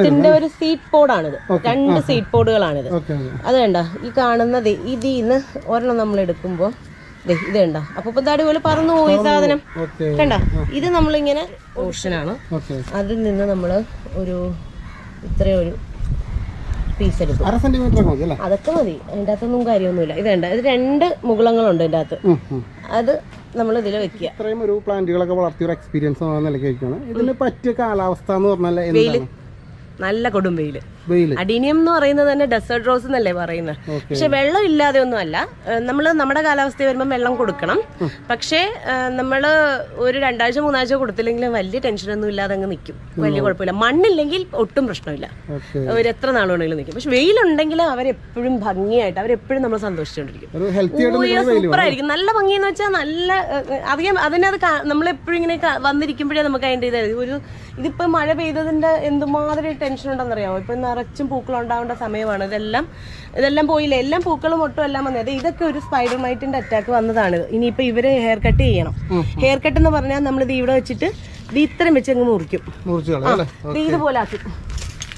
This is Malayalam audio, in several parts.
ഇതിന്റെ ഒരു സീറ്റ് പോഡാണിത് രണ്ട് സീറ്റ് പോഡുകളാണിത് അത് വേണ്ട ഈ കാണുന്നത് ഇതിൽ നിന്ന് ഒരെണ്ണം നമ്മൾ എടുക്കുമ്പോൾ ഇത് കണ്ട? അപ്പൊ ഇപ്പൊ പോലെ പറന്നു പോയി സാധനം. വേണ്ട കണ്ട? ഇത് നമ്മളിങ്ങനെ ഓപ്ഷനാണ് അതിൽ നിന്ന് നമ്മൾ ഒരു ഇത്രയും ഒരു പീസ് എടുക്കും. അതൊക്കെ മതി. അതിന്റെ അകത്തൊന്നും കാര്യമൊന്നുമില്ല. ഇത് കണ്ട? ഇത് രണ്ട് മുകളങ്ങളുണ്ട് ഇതിന്റെ അകത്ത്. അത് നമ്മൾ ഇതിൽ വെക്കുക. ഇത്രയും ഒരു പ്ലാന്റുകളൊക്കെ വളർത്തിയ ഒരു എക്സ്പീരിയൻസ് ഇതിന് പറ്റിയ കാലാവസ്ഥ എന്ന് പറഞ്ഞാൽ നല്ല കൊടും വെയിൽ അഡീനിയം എന്ന് പറയുന്നത് തന്നെ ഡെസേർട്ട് റോസ് എന്നല്ലേ പറയുന്നത്. പക്ഷെ വെള്ളം ഇല്ലാതെ ഒന്നും അല്ല നമ്മൾ നമ്മുടെ കാലാവസ്ഥ വരുമ്പോൾ വെള്ളം കൊടുക്കണം. പക്ഷേ നമ്മൾ ഒരു രണ്ടാഴ്ച മൂന്നാഴ്ച കൊടുത്തില്ലെങ്കിലും വലിയ ടെൻഷനൊന്നും ഇല്ലാതെ അങ്ങ് നിൽക്കും വലിയ കുഴപ്പമില്ല. മണ്ണില്ലെങ്കിൽ ഒട്ടും പ്രശ്നമില്ല. അവർ എത്ര നാൾ വേണമെങ്കിലും നിൽക്കും പക്ഷെ വെയിലുണ്ടെങ്കിൽ അവരെപ്പോഴും ഭംഗിയായിട്ട് അവരെപ്പോഴും നമ്മൾ സന്തോഷിച്ചുകൊണ്ടിരിക്കും. ആയിരിക്കും നല്ല ഭംഗിയെന്ന് വെച്ചാൽ നല്ല അറിയാം അധികം അതിനത് നമ്മളെപ്പോഴും ഇങ്ങനെ വന്നിരിക്കുമ്പോഴേ നമുക്ക് അതിന്റെ ഇത് ഒരു ഇതിപ്പോ മഴ പെയ്തതിന്റെ എന്തുമാതിരി ടെൻഷൻ ഉണ്ടെന്നറിയാമോ ഇപ്പൊ നിറച്ചും പൂക്കൾ ഉണ്ടാവേണ്ട സമയമാണ്. ഇതെല്ലാം ഇതെല്ലാം പോയില്ല? എല്ലാം പൂക്കളും ഒട്ടും എല്ലാം വന്നത്. ഇതൊക്കെ ഒരു സ്പൈഡർ മൈറ്റിന്റെ അറ്റാക്ക് വന്നതാണ്. ഇനിയിപ്പോ ഇവർ ഹെയർ കട്ട് ചെയ്യണം. ഹെയർ കട്ട് എന്ന് പറഞ്ഞാൽ നമ്മൾ ഇത് ഇവിടെ വെച്ചിട്ട് ഇത് ഇത്രയും വെച്ച് അങ്ങ് മുറിക്കും. ഇതുപോലെ ആക്കും.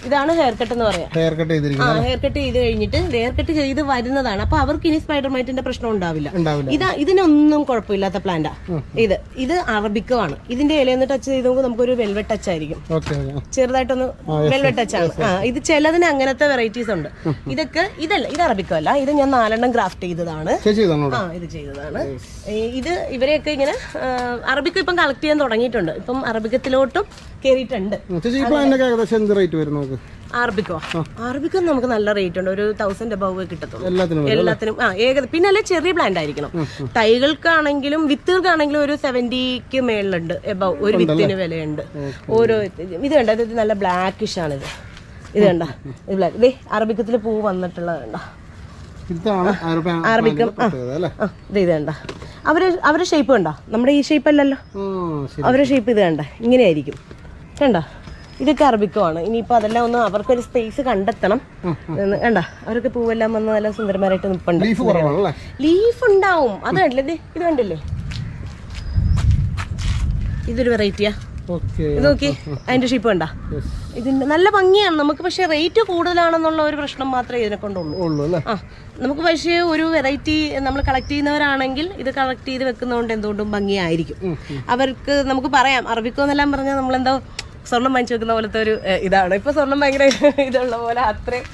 ഇതാണ് ഹെയർ കട്ട് എന്ന് പറയാം. ഹെയർ കട്ട് ആ ചെയ്തിരിക്കുന്നത് ഹെയർ കട്ട് ചെയ്ത് കഴിഞ്ഞിട്ട് ഹെയർ കട്ട് ചെയ്ത് വരുന്നതാണ്. അപ്പൊ അവർക്ക് ഇനി സ്പൈഡർ മൈറ്റിന്റെ പ്രശ്നം ഉണ്ടാവില്ല. ഉണ്ടാവില്ല. ഇതാ ഇതിനൊന്നും കുഴപ്പമില്ലാത്ത പ്ലാന്റാ ഇത് ഇത് അറബിക്കമാണ്. ഇതിന്റെ ഇലയൊന്ന് ടച്ച് ചെയ്ത് നോക്കുമ്പോൾ നമുക്കൊരു വെൽവെറ്റ് ടച്ച് ആയിരിക്കും. ഓക്കെ ചെറുതായിട്ടൊന്ന് വെൽവെറ്റ് ടച്ച് ആണ്. ആ ഇത് ചിലതിന് അങ്ങനത്തെ വെറൈറ്റീസ് ഉണ്ട്. ഇതൊക്കെ ഇതല്ല ഇത് അറബിക്കോ അല്ല ഇത് ഞാൻ നാലെണ്ണം ഗ്രാഫ്റ്റ് ചെയ്തതാണ്. ആ ഇത് ചെയ്തതാണ്. ഇത് ഇവരെയൊക്കെ ഇങ്ങനെ അറബിക്ക ഇപ്പം കളക്ട് ചെയ്യാൻ തുടങ്ങിയിട്ടുണ്ട്. ഇപ്പം അറബിക്കത്തിലോട്ടും കയറിയിട്ടുണ്ട് ഏകദേശം എന്ത് റേറ്റ് വരും നമുക്ക്? അറബിക്കോ? അറബിക്കോ നമുക്ക് നല്ല റേറ്റ് ഉണ്ട്. ഒരു തൗസൻഡ് അബവ് കിട്ടത്തുള്ളൂ. എല്ലാത്തിനും ആ ഏകദേശം പിന്നെ അല്ലെ ചെറിയ പ്ലാന്റ് ആയിരിക്കണം. തൈകൾക്കാണെങ്കിലും വിത്തുകൾക്കാണെങ്കിലും ഒരു സെവന്റിക്ക് മേളിലുണ്ട്. എബവ് ഒരു വിത്തിന് വിലയുണ്ട്. ഓരോ ഇത് കണ്ട? ഇത് നല്ല ബ്ലാക്കിഷ് ആണ് ഇത്. ഇത് കണ്ട? ഇത് ബ്ലാക്ക് ഇതേ അറബിക്കത്തിൽ പൂ വന്നിട്ടുള്ളത് കണ്ട? അറബിക്കം. ഇത് ഇത് കണ്ട? അവർ അവരുടെ ഷേപ്പ് കണ്ടോ നമ്മുടെ ഈ ഷേപ്പ് അല്ലല്ലോ. അവരുടെ ഷേപ്പ് ഇത് കണ്ട? ഇങ്ങനെയായിരിക്കും. കണ്ട? ഇതൊക്കെ അറബിക്കമാണ് ഇനിയിപ്പോൾ അതെല്ലാം ഒന്ന് അവർക്കൊരു സ്പേസ് കണ്ടെത്തണം. കണ്ട? അവരൊക്കെ പൂവെല്ലാം വന്ന് നല്ല സുന്ദരമാരായിട്ട് നിൽപ്പുണ്ട് ലീഫ് ഉണ്ടാവും. അത് കണ്ടില്ലേ? ഇത് കണ്ടില്ലേ? ഇതൊരു വെറൈറ്റിയാ ഓക്കെ ഇത് നോക്കി. അതിന്റെ ഷീപ്പ് കണ്ട? ഇതിന്റെ നല്ല ഭംഗിയാണ്. നമുക്ക് പക്ഷെ റേറ്റ് കൂടുതലാണെന്നുള്ള ഒരു പ്രശ്നം മാത്രമേ ഇതിനെ കൊണ്ടുള്ളൂ. ആ. നമുക്ക് പക്ഷേ ഒരു വെറൈറ്റി നമ്മൾ കളക്ട് ചെയ്യുന്നവരാണെങ്കിൽ ഇത് കളക്ട് ചെയ്ത് വെക്കുന്നതുകൊണ്ട് എന്തുകൊണ്ടും ഭംഗിയായിരിക്കും. അവർക്ക് നമുക്ക് പറയാം. അറബിക്കോ എന്നെല്ലാം പറഞ്ഞാൽ നമ്മളെന്തോ സ്വർണം വാങ്ങിച്ചു വെക്കുന്ന പോലത്തെ ഒരു ഇതാണ്. ഇപ്പൊ സ്വർണം ഭയങ്കര ഇതുള്ള പോലെ അത്രയും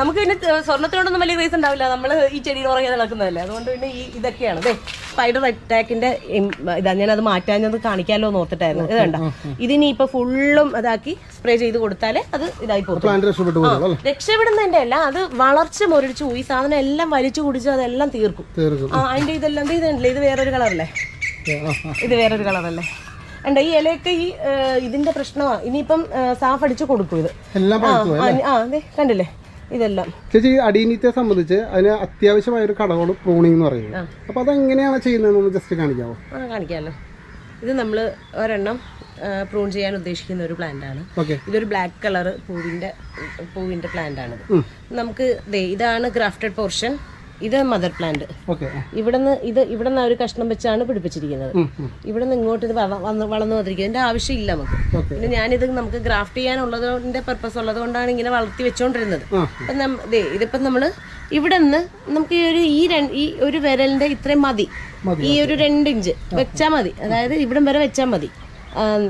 നമുക്ക് പിന്നെ സ്വർണത്തിനോടൊന്നും സ്വർണത്തിനോടൊന്നും വലിയ റേസ് ഉണ്ടാവില്ല. നമ്മൾ ഈ ചെടിയിൽ ഉറങ്ങി നടക്കുന്നതല്ലേ. അതുകൊണ്ട് പിന്നെ ഈ ഇതൊക്കെയാണ്. അതെ സ്പൈഡർ അറ്റാക്കിന്റെ ഇതാ ഞാൻ അത് മാറ്റാഞ്ഞത് കാണിക്കാമല്ലോ എന്ന് ഓർത്തിട്ടായിരുന്നു. ഇത് കണ്ട? ഇതിനി ഇപ്പൊ ഫുള്ളും അതാക്കി സ്പ്രേ ചെയ്ത് കൊടുത്താലേ അത് ഇതായി പോകും രക്ഷപ്പെടുന്നതിന്റെ അല്ല അത് വളർച്ച മുരടിച്ചു പോയി. സാധനം എല്ലാം വലിച്ചു കുടിച്ച് അതെല്ലാം തീർക്കും. അതിന്റെ ഇതെല്ലാം ഇത് വേറൊരു കളറല്ലേ. ഇത് വേറൊരു കളറല്ലേ ഉണ്ട് ഈ ഇലയൊക്കെ ഈ ഇതിന്റെ പ്രശ്നമാണ് ഇനിയിപ്പം സാഫ് അടിച്ച് കൊടുക്കും ഇത്. ആ ദേ കണ്ടില്ലേ? ഇതെല്ലാം. ചേച്ചി ഈ അടീനീത്തെ സംബന്ധിച്ച് അതിന് അത്യാവശ്യമായ ഒരു കടകോട് പ്രൂണിംഗ് എന്ന് പറയുന്നത്. അപ്പൊ അതെങ്ങനെയാണ് ചെയ്യുന്നത് ജസ്റ്റ് കാണിക്കാമോ ആ കാണിക്കാമല്ലോ ഇത് നമ്മൾ ഒരെണ്ണം പ്രൂൺ ചെയ്യാൻ ഉദ്ദേശിക്കുന്ന ഒരു പ്ലാന്റ് ആണ്. ഇതൊരു ബ്ലാക്ക് കളർ പൂവിന്റെ പൂവിന്റെ പ്ലാന്റ് ആണ് നമുക്ക് ഇതാണ് ഗ്രാഫ്റ്റഡ് പോർഷൻ ഇത് മദർ പ്ലാന്റ് ഇവിടുന്ന് ഇത് ഇവിടുന്ന് ഒരു കഷ്ണം വെച്ചാണ് പിടിപ്പിച്ചിരിക്കുന്നത്. ഇവിടുന്ന് ഇങ്ങോട്ട് ഇത് വള- വളർന്നു വന്നിരിക്കുന്നത് ഇതിന്റെ ആവശ്യമില്ല നമുക്ക്. പിന്നെ ഞാനിത് നമുക്ക് ഗ്രാഫ്റ്റ് ചെയ്യാനുള്ളതിന്റെ പർപ്പസ് ഉള്ളത് കൊണ്ടാണ് ഇങ്ങനെ വളർത്തി വെച്ചോണ്ടിരുന്നത്. അപ്പം ഇതിപ്പം നമ്മൾ ഇവിടെ നിന്ന് നമുക്ക് ഈ ഒരു ഈ ഈ ഒരു വിരലിന്റെ ഇത്രയും മതി. ഈ ഒരു രണ്ട് ഇഞ്ച് വെച്ചാൽ മതി. അതായത് ഇവിടം വരെ വെച്ചാൽ മതി.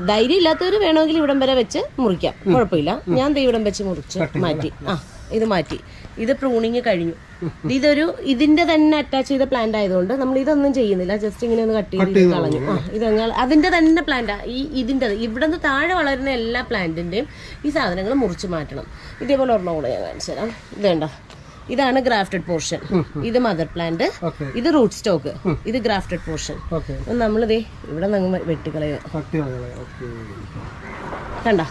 ധൈര്യം ഇല്ലാത്തവർ വേണമെങ്കിൽ ഇവിടം വരെ വെച്ച് മുറിക്കാം. കുഴപ്പമില്ല. ഞാൻ ഇവിടം വെച്ച് മുറിച്ച് മാറ്റി. ആ ഇത് മാറ്റി. ഇത് പ്രൂണിങ് കഴിഞ്ഞു. ഇതൊരു ഇതിന്റെ തന്നെ അറ്റാച്ച് ചെയ്ത പ്ലാന്റ് ആയതുകൊണ്ട് നമ്മൾ ഇതൊന്നും ചെയ്യുന്നില്ല. ജസ്റ്റ് ഇങ്ങനെ ഒന്ന് കട്ട് ചെയ്ത് കളഞ്ഞു. ആ ഇത് അതിന്റെ തന്നെ പ്ലാന്റാ ഈ ഇതിന്റെ ഇവിടെ നിന്ന് താഴെ വളരുന്ന എല്ലാ പ്ലാന്റിന്റെയും ഈ സാധനങ്ങൾ മുറിച്ച് മാറ്റണം. ഇതേപോലെ ഒരെണ്ണം കൂടെ ഞാൻ കാണിച്ചു തരാം. ഇത് കണ്ടോ? ഇതാണ് ഗ്രാഫ്റ്റഡ് പോർഷൻ ഇത് മദർ പ്ലാന്റ് ഇത് റൂട്ട് സ്റ്റോക്ക് ഇത് ഗ്രാഫ്റ്റഡ് പോർഷൻ നമ്മളിതേ ഇവിടെ നിന്ന് വെട്ടിക്കളയോ കണ്ട?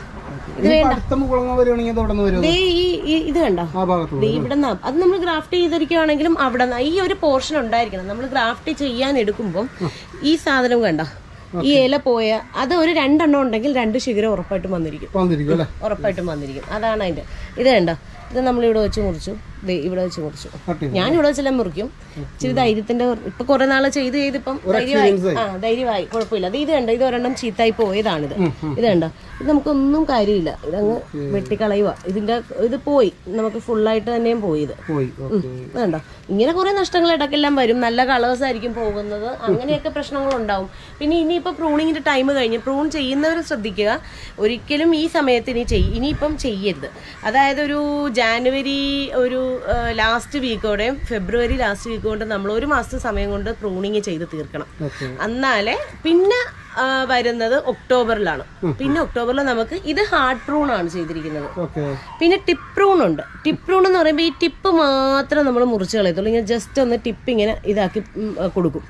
ഇത് കണ്ടോ? ഇവിടെ അത് നമ്മൾ ഗ്രാഫ്റ്റ് ചെയ്തിരിക്കുകയാണെങ്കിലും അവിടെ ഈ ഒരു പോർഷൻ ഉണ്ടായിരിക്കണം. നമ്മൾ ഗ്രാഫ്റ്റ് ചെയ്യാൻ എടുക്കുമ്പോൾ ഈ സാധനം കണ്ട ഈ ഇല പോയ അത് ഒരു രണ്ടെണ്ണം ഉണ്ടെങ്കിൽ രണ്ട് ശിഖരം ഉറപ്പായിട്ടും വന്നിരിക്കും. ഉറപ്പായിട്ടും വന്നിരിക്കും. അതാണ് അതിന്റെ ഇത് കണ്ടോ? ഇത് നമ്മളിവിടെ വെച്ച് മുറിച്ചു. ഇവിടെ വെച്ച് മുറിച്ചു ഞാൻ ഇവിടെ വെച്ചെല്ലാം മുറിക്കും. ഇച്ചിരി ധൈര്യത്തിന്റെ ഇപ്പൊ കുറെ നാൾ ചെയ്ത് ചെയ്തിപ്പം ധൈര്യമായി ആ ധൈര്യമായി. കുഴപ്പമില്ല. അത് ഇത് കണ്ട? ഇത് ഒരെണ്ണം ചീത്തായി പോയതാണിത്. ഇത് കണ്ട? ഇത് നമുക്കൊന്നും കാര്യമില്ല. ഇതങ്ങ് വെട്ടിക്കളയുക. ഇതിന്റെ ഇത് പോയി. നമുക്ക് ഫുള്ളായിട്ട് തന്നെയും പോയി. ഇത് പോയി ഓക്കെ വേണ്ട ഇങ്ങനെ കുറെ നഷ്ടങ്ങൾ ഇടക്കെല്ലാം വരും. നല്ല കളേഴ്സ് ആയിരിക്കും പോകുന്നത്. അങ്ങനെയൊക്കെ പ്രശ്നങ്ങൾ ഉണ്ടാവും പിന്നെ ഇനിയിപ്പോൾ പ്രൂണിങ്ങിന്റെ ടൈം കഴിഞ്ഞ് പ്രൂൺ ചെയ്യുന്നവർ ശ്രദ്ധിക്കുക. ഒരിക്കലും ഈ സമയത്ത് ഇനി ചെയ് ഇനിയിപ്പം ചെയ്യരുത്. അതായത് ഒരു ജാനുവരി ഒരു ലാസ്റ്റ് വീക്കോടെ ഫെബ്രുവരി ലാസ്റ്റ് വീക്ക് കൊണ്ട് നമ്മൾ ഒരു മാസത്തെ സമയം കൊണ്ട് പ്രൂണിങ് ചെയ്ത് തീർക്കണം. എന്നാലേ പിന്നെ വരുന്നത് ഒക്ടോബറിലാണ്. പിന്നെ ഒക്ടോബറിൽ നമുക്ക് ഇത് ഹാർഡ് പ്രൂൺ ആണ് ചെയ്തിരിക്കുന്നത്. പിന്നെ ടിപ്പ് പ്രൂൺ ഉണ്ട്. ടിപ്പ് പ്രൂൺ എന്ന് പറയുമ്പോൾ ഈ ടിപ്പ് മാത്രം നമ്മൾ മുറിച്ച് കളയത്തുള്ളൂ. ഇങ്ങനെ ജസ്റ്റ് ഒന്ന് ടിപ്പ് ഇങ്ങനെ ഇതാക്കി കൊടുക്കും.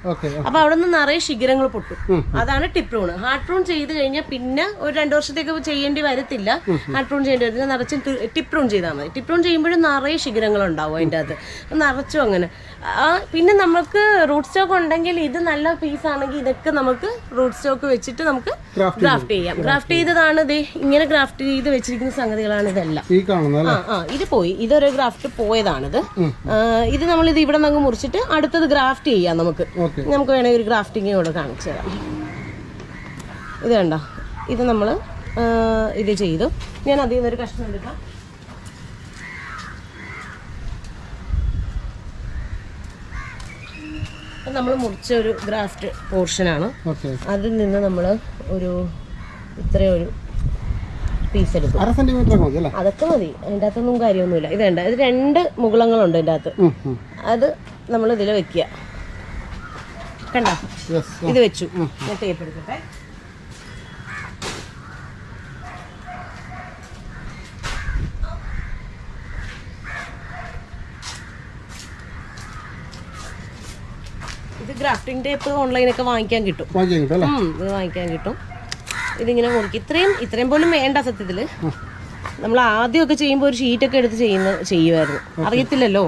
അപ്പൊ അവിടെ നിന്ന് നിറയെ ശിഖരങ്ങൾ പൊട്ടും. അതാണ് ടിപ്പ് പ്രൂൺ. ഹാർഡ് പ്രൂൺ ചെയ്ത് കഴിഞ്ഞാൽ പിന്നെ ഒരു രണ്ടു വർഷത്തേക്ക് ചെയ്യേണ്ടി വരത്തില്ല. ഹാർഡ് പ്രൂൺ ചെയ്യേണ്ടി വരത്തില്ല. നിറച്ചും ടിപ്പ് പ്രൂൺ ചെയ്താൽ മതി. ടിപ്പ് പ്രൂൺ ചെയ്യുമ്പോഴും നിറയെ ശിഖരങ്ങൾ ഉണ്ടാവും അതിന്റെ അകത്ത്. നിറച്ചും അങ്ങനെ. പിന്നെ നമുക്ക് റൂട്ട് സ്റ്റോക്ക് ഉണ്ടെങ്കിൽ ഇത് നല്ല പീസ് ആണെങ്കിൽ ഇതൊക്കെ നമുക്ക് റൂട്ട് സ്റ്റോക്ക് വെച്ചിട്ട് നമുക്ക് ഗ്രാഫ്റ്റ് ചെയ്യാം. ഗ്രാഫ്റ്റ് ചെയ്തതാണ് ഇത് ഇങ്ങനെ ഗ്രാഫ്റ്റ് ചെയ്ത് വെച്ചിരിക്കുന്ന സംഗതികളാണ് ഇതെല്ലാം. ആ ആ ഇത് പോയി. ഇതൊരു ഗ്രാഫ്റ്റ് പോയതാണിത്. ഇത് നമ്മൾ ഇത് ഇവിടെ നിന്ന് മുറിച്ചിട്ട് അടുത്തത് ഗ്രാഫ്റ്റ് ചെയ്യാം നമുക്ക്. നമുക്ക് വേണമെങ്കിൽ ഒരു ഗ്രാഫ്റ്റിംഗ് കൂടെ കാണിച്ചു തരാം. ഇത് വേണ്ട ഇത് നമ്മൾ ഇത് ചെയ്തു. ഞാൻ അതിൽ നിന്നൊരു കഷ്ണം എടുക്കാം. നമ്മൾ മുറിച്ച ഒരു ഗ്രാഫ്റ്റ് പോർഷനാണ് അതിൽ നിന്ന് നമ്മൾ ഒരു ഇത്രയൊരു ഒരു പീസ് എടുക്കും. അതൊക്കെ മതി. അതിന്റെ അകത്തൊന്നും കാര്യമൊന്നുമില്ല. ഇത് വേണ്ട. ഇത് രണ്ട് മുകളങ്ങളുണ്ട് ഇതിന്റെ അകത്ത്. അത് നമ്മൾ ഇതിൽ വെക്കുക. കണ്ടോ. ഇത് വെച്ചു. ഞാൻ ടേപ്പ് എടുക്കട്ടെ. ഇത് ഗ്രാഫ്റ്റിംഗ് ടേപ്പ് ഓൺലൈനൊക്കെ വാങ്ങിക്കാൻ കിട്ടും. വാങ്ങിക്കാൻ കിട്ടും ഇത് വാങ്ങിക്കാൻ കിട്ടും. ഇതിങ്ങനെ മുറിക്കും ഇത്രയും ഇത്രയും പോലും വേണ്ട സത്യത്തിൽ. നമ്മൾ ആദ്യമൊക്കെ ചെയ്യുമ്പോൾ ഒരു ഷീറ്റൊക്കെ എടുത്ത് ചെയ്യുന്ന ചെയ്യുമായിരുന്നു അറിയത്തില്ലല്ലോ?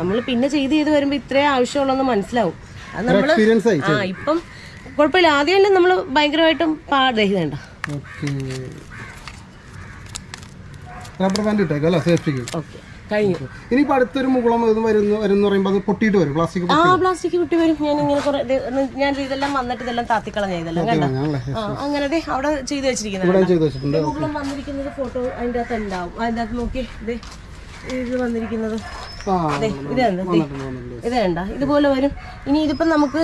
നമ്മൾ പിന്നെ ചെയ്ത് ചെയ്ത് വരുമ്പോൾ ഇത്രേ ആവശ്യമുള്ളതെന്ന് മനസ്സിലാവും. അത് നമ്മൾ ആ ഇപ്പം കുഴപ്പമില്ല. ആദ്യം നമ്മൾ ഭയങ്കരമായിട്ടും പാടേണ്ട റബ്ബർ ബാൻഡ് സേഫ്റ്റിക്ക് ഓക്കെ. കഴിഞ്ഞു. ഇനിയിപ്പോൾ അടുത്തൊരു മുകുളം ഇത് വരുന്നു വരുന്ന പറയുമ്പോൾ അത് പൊട്ടിയിട്ട് വരും. പ്ലാസ്റ്റിക് ആ പ്ലാസ്റ്റിക് പൊട്ടി വരും. ഞാൻ ഇങ്ങനെ കുറെ ഞാൻ ഇതെല്ലാം വന്നിട്ട് ഇതെല്ലാം താത്തിക്കളഞ്ഞ ഇതെല്ലാം കണ്ട? അങ്ങനെ അവിടെ ചെയ്തു വെച്ചിരിക്കുന്നത് മുകളിലും വന്നിരിക്കുന്നത് ഫോട്ടോ അതിന്റെ അകത്ത് ഉണ്ടാവും. അതിന്റെ അകത്ത് നോക്കി ഇത് വന്നിരിക്കുന്നത്. ഇത്. ഇത് വേണ്ട ഇതുപോലെ വരും. ഇനി ഇതിപ്പം നമുക്ക്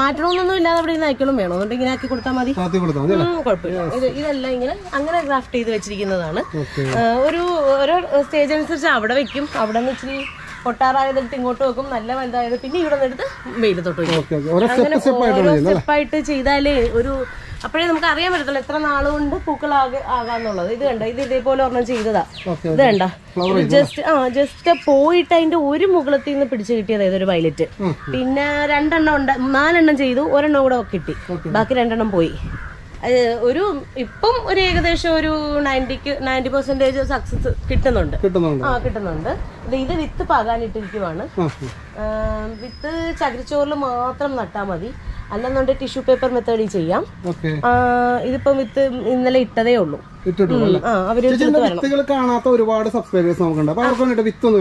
മാറ്റണമെന്നൊന്നും ഇല്ലാതെ അവിടെ നിന്ന് അയക്കണം വേണോ. അതുകൊണ്ട് ഇങ്ങനെ ആക്കി കൊടുത്താൽ മതി. ഇതല്ല കുഴപ്പമില്ല. ഇത് ഇതെല്ലാം ഇങ്ങനെ അങ്ങനെ ഗ്രാഫ്റ്റ് ചെയ്ത് വെച്ചിരിക്കുന്നതാണ്. ഒരു ഓരോ സ്റ്റേജ് അനുസരിച്ച് അവിടെ വെക്കും. അവിടെ നിന്ന് ഇച്ചിരി പൊട്ടാറായതെടുത്ത് ഇങ്ങോട്ട് വെക്കും. നല്ല വലുതായത് പിന്നെ ഇവിടെ നിന്ന് എടുത്ത് തൊട്ട് വെക്കും അങ്ങനെ സ്റ്റെപ്പായിട്ട് ചെയ്താലേ ഒരു അപ്പോഴേ നമുക്ക് അറിയാൻ പറ്റത്തുള്ളൂ എത്ര നാളുകൊണ്ട് പൂക്കളാകെ ആകാന്നുള്ളത്. ഇത് കണ്ട? ഇത് ഇതേപോലെ ഒരെണ്ണം ചെയ്തതാ. ഇത് കണ്ട? ജസ്റ്റ് ആ ജസ്റ്റ് പോയിട്ട് അതിന്റെ ഒരു മുകളത്തിൽ നിന്ന് പിടിച്ചു കിട്ടിയത് ഇതൊരു വയലറ്റ് പിന്നെ രണ്ടെണ്ണം ഉണ്ട്. നാലെണ്ണം ചെയ്തു. ഒരെണ്ണം കൂടെ കിട്ടി. ബാക്കി രണ്ടെണ്ണം പോയി. ഒരു ഇപ്പം ഒരു ഏകദേശം ഒരു നയന്റിക്ക് നയന്റി പെർസെന്റേജ് സക്സസ് കിട്ടുന്നുണ്ട്. കിട്ടുന്നുണ്ട്. ആ കിട്ടുന്നുണ്ട്. ഇത് വിത്ത് പാകാനിട്ടിരിക്കുവാണ്. വിത്ത് ചകിരിച്ചോറിൽ മാത്രം നട്ടാൽ മതി. അല്ലെന്നുണ്ടെങ്കിൽ ടിഷ്യൂ പേപ്പർ മെത്തേഡിൽ ചെയ്യാം. ഇതിപ്പോ വിത്ത് ഇന്നലെ ഇട്ടതേ ഉള്ളൂ. കാണാത്ത ഒരുപാട് സബ്സ്ക്രൈബേഴ്സ് നമുക്കുണ്ട്. അപ്പൊ അവർക്ക് വിത്ത് ഒന്ന്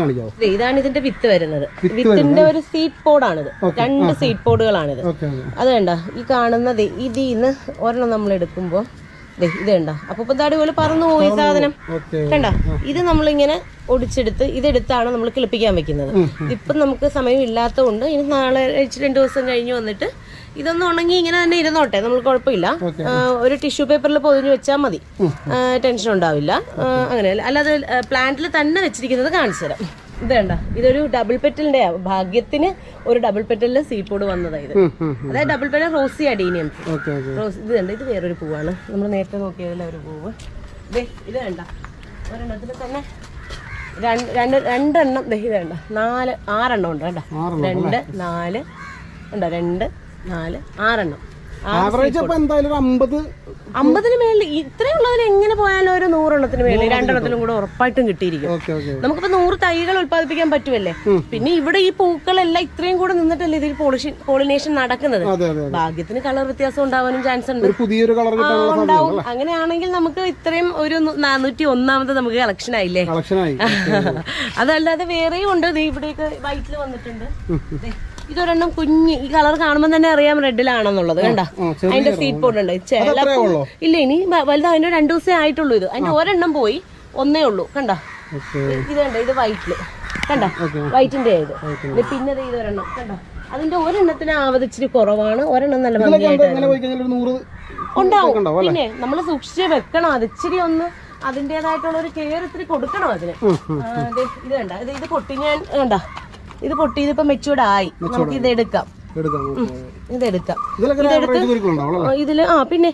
ഇതാണ് ഇതിന്റെ വിത്ത് വരുന്നത്. വിത്തിന്റെ ഒരു സീഡ് പോഡാണിത് രണ്ട് സീഡ് പോഡുകളാണിത് അത് വേണ്ട ഈ കാണുന്നത് ഇതിന്ന് ഒരെണ്ണം നമ്മൾ എടുക്കുമ്പോൾ ഇത് കണ്ട. അപ്പൊ ഇപ്പൊ പോലെ പറന്നു പോയി സാധനം. വേണ്ട കണ്ട? ഇത് നമ്മളിങ്ങനെ ഒടിച്ചെടുത്ത് ഇതെടുത്താണ് നമ്മൾ കിളിപ്പിക്കാൻ വെക്കുന്നത്. ഇപ്പം നമുക്ക് സമയം ഇല്ലാത്തതുകൊണ്ട് ഇനി നാളെ രണ്ട് ദിവസം കഴിഞ്ഞ് വന്നിട്ട് ഇതൊന്നും ഉണങ്ങി ഇങ്ങനെ തന്നെ ഇരുന്നോട്ടെ നമ്മൾ കുഴപ്പമില്ല. ഒരു ടിഷ്യൂ പേപ്പറിൽ പൊതിഞ്ഞ് വെച്ചാൽ മതി. ടെൻഷൻ ഉണ്ടാവില്ല. അങ്ങനെ അല്ലാതെ പ്ലാന്റിൽ തന്നെ വെച്ചിരിക്കുന്നത് കാണിച്ചു തരാം. ഇത് വേണ്ട ഇതൊരു ഡബിൾ പെറ്റലിന്റെ ഭാഗ്യത്തിന് ഒരു ഡബിൾ പെറ്റലിൽ സീപ്പോട് വന്നതാണ് ഇത്. അതായത് double petal rosy adenium rose ഇത് കണ്ട ഇത് വേറൊരു പൂവാണ്. നമ്മൾ നേരത്തെ നോക്കിയതിലെ ഒരു പൂവ്? ഇത് വേണ്ട ഒരെണ്ണത്തിൽ തന്നെ രണ്ട് രണ്ട് രണ്ടെണ്ണം. ഇത് വേണ്ട നാല് ആറെണ്ണം ഉണ്ട് കേട്ടോ രണ്ട് നാല് ഉണ്ടോ രണ്ട് നാല് ആറെണ്ണം. ആവറേജ് അപ്പൊ എന്തായാലും അമ്പത് അമ്പതിന് മേളിൽ ഇത്രയുള്ളതിന് എങ്ങനെ പോയാലും ഒരു നൂറെണ്ണത്തിന് മേളിൽ രണ്ടെണ്ണത്തിലും കൂടെ ഉറപ്പായിട്ടും കിട്ടിയിരിക്കും. നമുക്കിപ്പോ നൂറ് തൈകൾ ഉത്പാദിപ്പിക്കാൻ പറ്റുമല്ലേ പിന്നെ ഇവിടെ ഈ പൂക്കളെല്ലാം ഇത്രയും കൂടെ നിന്നിട്ടല്ലേ ഇതിൽ പോളിഷൻ പോളിനേഷൻ നടക്കുന്നത്? ഭാഗ്യത്തിന് കളർ വ്യത്യാസം ഉണ്ടാവാനും ചാൻസ് ഉണ്ട്. പുതിയൊരു കളർ ഉണ്ടാവും. അങ്ങനെയാണെങ്കിൽ നമുക്ക് ഇത്രയും ഒരു നാനൂറ്റി ഒന്നാമത് നമുക്ക് കളക്ഷൻ ആയില്ലേ? അതല്ലാതെ വേറെയും ഉണ്ട്. ഇവിടെയൊക്കെ വൈറ്റിൽ വന്നിട്ടുണ്ട്. ഇതൊരെണ്ണം കുഞ്ഞ് ഈ കളർ കാണുമ്പോൾ തന്നെ അറിയാം റെഡിലാണെന്നുള്ളത് കണ്ട? അതിന്റെ സീറ്റ് ബോർഡ് ഉണ്ട് ചില ഉള്ളോ. ഇല്ല ഇനി വലുത് അതിന്റെ രണ്ടു ദിവസമേ ആയിട്ടുള്ളൂ ഇത്. അതിന്റെ ഒരെണ്ണം പോയി ഒന്നേ ഉള്ളൂ കണ്ട? ഇത് കണ്ട ഇത് വൈറ്റിൽ കണ്ട? വൈറ്റിന്റെ ഇത്. ഇത് പിന്നെ ഇതൊരെണ്ണം ഇത് ഒരെണ്ണം കണ്ട? അതിന്റെ ഒരെണ്ണത്തിന് ആവത് ഇച്ചിരി കുറവാണ് ഒരെണ്ണം നല്ല ഉണ്ടാവും. പിന്നെ നമ്മൾ സൂക്ഷിച്ച് വെക്കണം അത് ഇച്ചിരി ഒന്ന് അതിന്റെതായിട്ടുള്ള ഒരു കെയർ ഇത്തിരി കൊടുക്കണം അതിന്. ഇത് കണ്ട? ഇത് ഇത് പൊട്ടി ഞാൻ കണ്ട? ഇത് പൊട്ടി ഇതിപ്പോ മെച്ചൂർഡ് ആയി. നമുക്ക് ഇത് എടുക്കാം. ഇത് എടുക്കാം ആ, ഇതിൽ ആ പിന്നെ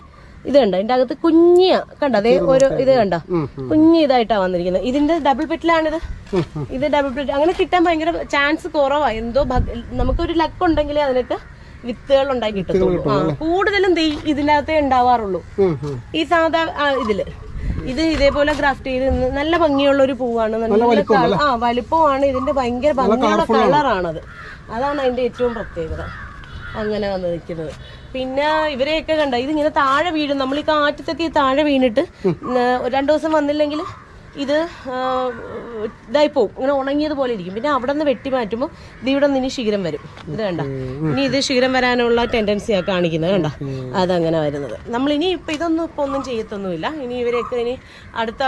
ഇത് കണ്ട ഇതിന്റെ അകത്ത് കുഞ്ഞിയ കണ്ട അതേ ഒരു ഇത് കണ്ട? കുഞ്ഞി ഇതായിട്ടാ വന്നിരിക്കുന്നത്. ഇതിന്റെ ഡബിൾ പെറ്റിലാണിത്. ഇത് ഡബിൾ പെറ്റ് അങ്ങനെ കിട്ടാൻ ഭയങ്കര ചാൻസ് കുറവാ. എന്തോ നമുക്കൊരു ലക്ക് ഉണ്ടെങ്കിലേ അതിനൊക്കെ വിത്തുകൾ ഉണ്ടാക്കി കിട്ടത്തുള്ളൂ. ആ, കൂടുതലും ഇതിനകത്തേ ഉണ്ടാവാറുള്ളൂ. ഈ സാധാ ഇതിൽ. ഇത് ഇതേപോലെ ഗ്രാഫ്റ്റ് ചെയ്ത് നല്ല ഭംഗിയുള്ള ഒരു പൂവാണ്. നല്ല ആ വലിപ്പമാണ്. ഇതിന്റെ ഭയങ്കര ഭംഗിയുള്ള കളറാണത്. അതാണ് അതിന്റെ ഏറ്റവും പ്രത്യേകത. അങ്ങനെ വന്ന് നിൽക്കുന്നത് പിന്നെ ഇവരെയൊക്കെ കണ്ട? ഇതിങ്ങനെ താഴെ വീഴും. നമ്മൾ ഈ കാറ്റത്തൊക്കെ താഴെ വീണിട്ട് രണ്ടു ദിവസം വന്നില്ലെങ്കിൽ ഇത് ഇതായി പോകും. ഇങ്ങനെ ഉണങ്ങിയത് പോലെ ഇരിക്കും. പിന്നെ അവിടെ നിന്ന് വെട്ടി മാറ്റുമ്പോൾ ഇത് ഇവിടെ നിന്ന് ഇനി ശീരം വരും. ഇത് കണ്ട? ഇനി ഇത് ശീരം വരാനുള്ള ടെൻഡൻസിയാണ് കാണിക്കുന്നത് കണ്ട? അതങ്ങനെ വരുന്നത്. നമ്മൾ ഇനി ഇപ്പം ഇതൊന്നും ഇപ്പോൾ ഒന്നും ചെയ്യത്തൊന്നുമില്ല. ഇനി ഇവരെയൊക്കെ ഇനി അടുത്ത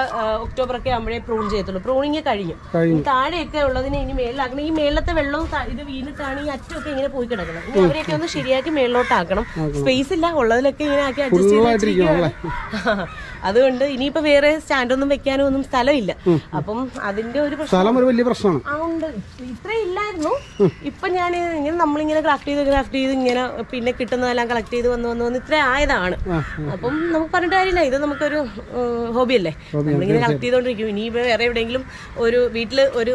ഒക്ടോബർ ഒക്കെ ആകുമ്പോഴേ പ്രൂൺ ചെയ്യത്തുള്ളൂ. പ്രൂണിങ് കഴിഞ്ഞു. താഴെയൊക്കെ ഉള്ളതിനെ ഇനി മേളിലാക്കണം. ഈ മേളത്തെ വെള്ളവും ഇത് വീണിട്ടാണ് ഈ അറ്റമൊക്കെ ഇങ്ങനെ പോയി കിടക്കുന്നത്. ഇനി അവരെയൊക്കെ ഒന്ന് ശരിയാക്കി മേളിലോട്ടാക്കണം. സ്പേസ് ഇല്ല. ഉള്ളതിലൊക്കെ ഇങ്ങനെ ആക്കി അഡ്ജസ്റ്റ് ചെയ്ത്. അതുകൊണ്ട് ഇനിയിപ്പോ വേറെ സ്റ്റാൻഡൊന്നും വെക്കാനോ ഒന്നും സ്ഥലമില്ല. അപ്പം അതിന്റെ ഒരു പ്രശ്നം സ്ഥലം ഒരു വലിയ പ്രശ്നമാണ്. ആ ഉണ്ട്. ഇത്ര ഇല്ലായിരുന്നു. ഇപ്പൊ ഞാൻ ഇങ്ങനെ നമ്മളിങ്ങനെ കളക്ട് ചെയ്ത് ക്രാഫ്റ്റ് ചെയ്ത് ഇങ്ങനെ പിന്നെ കിട്ടുന്നതെല്ലാം കളക്ട് ചെയ്ത് വന്ന് വന്ന് വന്ന് ഇത്ര ആയതാണ്. അപ്പം നമുക്ക് പറഞ്ഞിട്ട് കാര്യമില്ല. ഇത് നമുക്കൊരു ഹോബി ഹോബിയല്ലേ നമ്മളിങ്ങനെ കളക്ട് ചെയ്തോണ്ടിരിക്കും. ഇനി വേറെ എവിടെയെങ്കിലും ഒരു വീട്ടിൽ ഒരു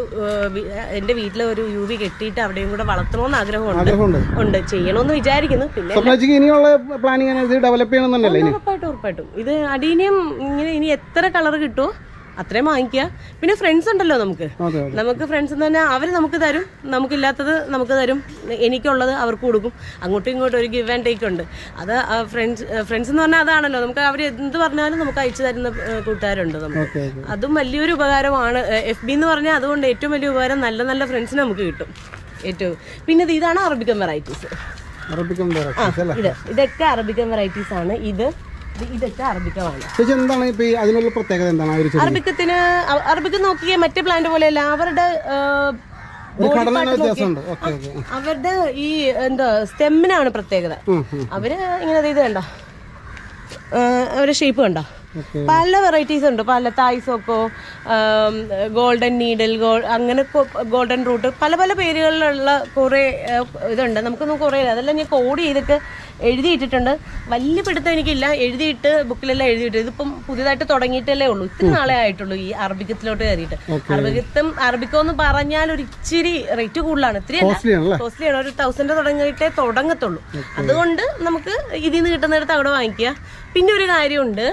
എന്റെ വീട്ടിൽ ഒരു യു വി കെട്ടിയിട്ട് അവിടെയും കൂടെ വളർത്തണമെന്ന് ആഗ്രഹമുണ്ട്. ഉണ്ട്. ചെയ്യണമെന്ന് വിചാരിക്കുന്നു. പിന്നെ ഇനിയുള്ള പ്ലാനിങ് ഡെവലപ്പ് ഉറപ്പായിട്ടും ഉറപ്പായിട്ടും. ഇത് അടീനിയം ഇങ്ങനെ ഇനി എത്ര കളർ കിട്ടുമോ അത്രയും വാങ്ങിക്കുക. പിന്നെ ഫ്രണ്ട്സ് ഉണ്ടല്ലോ നമുക്ക്. നമുക്ക് ഫ്രണ്ട്സ് എന്ന് പറഞ്ഞാൽ അവർ നമുക്ക് തരും. നമുക്കില്ലാത്തത് നമുക്ക് തരും. എനിക്കുള്ളത് അവർക്ക് കൊടുക്കും. അങ്ങോട്ടും ഇങ്ങോട്ടും ഒരു ഗിവ് ആൻഡ് ടേക്ക് ഉണ്ട്. അത് ഫ്രണ്ട്സ് ഫ്രണ്ട്സ് എന്ന് പറഞ്ഞാൽ അതാണല്ലോ. നമുക്ക് അവർ എന്ത് പറഞ്ഞാലും നമുക്ക് അയച്ചു തരുന്ന കൂട്ടുകാരുണ്ട് നമുക്ക് അതും വലിയൊരു ഉപകാരമാണ്. എഫ് ബി എന്ന് പറഞ്ഞാൽ അതുകൊണ്ട് ഏറ്റവും വലിയ ഉപകാരം നല്ല നല്ല ഫ്രണ്ട്സിന് നമുക്ക് കിട്ടും. ഏറ്റവും. പിന്നെ ഇത് ഇതാണ് അറബിക്കൻ വെറൈറ്റീസ് ഇതൊക്കെ അറബിക്കൻ വെറൈറ്റീസ് ആണ്. ഇത് ചേച്ചി എന്താണ് ഇപ്പൊ അതിനുള്ള പ്രത്യേകത എന്താണ്? അറബിക്കത്തിന് അറബിക്ക് നോക്കിയ മറ്റേ പ്ലാന്റ് പോലെയല്ല. അവരുടെ അവരുടെ ഈ എന്താ സ്റ്റെമ്മിനാണ് പ്രത്യേകത. അവർ ഇങ്ങനെ ഇത് കണ്ട. അവരുടെ ഷേപ്പ് കണ്ട. പല വെറൈറ്റീസ് ഉണ്ട്. പല തായ്സോക്കോ ഗോൾഡൻ നീഡിൽ ഗോൾ അങ്ങനെ ഗോൾഡൻ റൂട്ട് പല പല പേരുകളിലുള്ള കുറേ ഇതുണ്ട്. നമുക്കൊന്നും കുറേ. അതെല്ലാം ഞാൻ കോഡ് ചെയ്തിട്ട് എഴുതിയിട്ടിട്ടുണ്ട്. വലിയ പിടുത്തം എനിക്കില്ല. എഴുതിയിട്ട് ബുക്കിലെല്ലാം എഴുതിയിട്ട്. ഇതിപ്പം പുതിയതായിട്ട് തുടങ്ങിയിട്ടല്ലേ ഉള്ളൂ. ഇത്തിരി നാളെ ആയിട്ടുള്ളൂ ഈ അറബിക്കത്തിലോട്ട് കയറിയിട്ട്. അറബിക്കത്തും അറബിക്കോ എന്ന് പറഞ്ഞാൽ ഒരു ഇച്ചിരി റേറ്റ് കൂടുതലാണ്. ഇത്തിരി കോസ്റ്റ്ലിയാണ് ഒരു തൗസൻഡ് തുടങ്ങിയിട്ടേ തുടങ്ങത്തുള്ളൂ. അതുകൊണ്ട് നമുക്ക് ഇതിൽ നിന്ന് കിട്ടുന്നിടത്ത് അവിടെ വാങ്ങിക്കുക. പിന്നെ ഒരു കാര്യമുണ്ട്.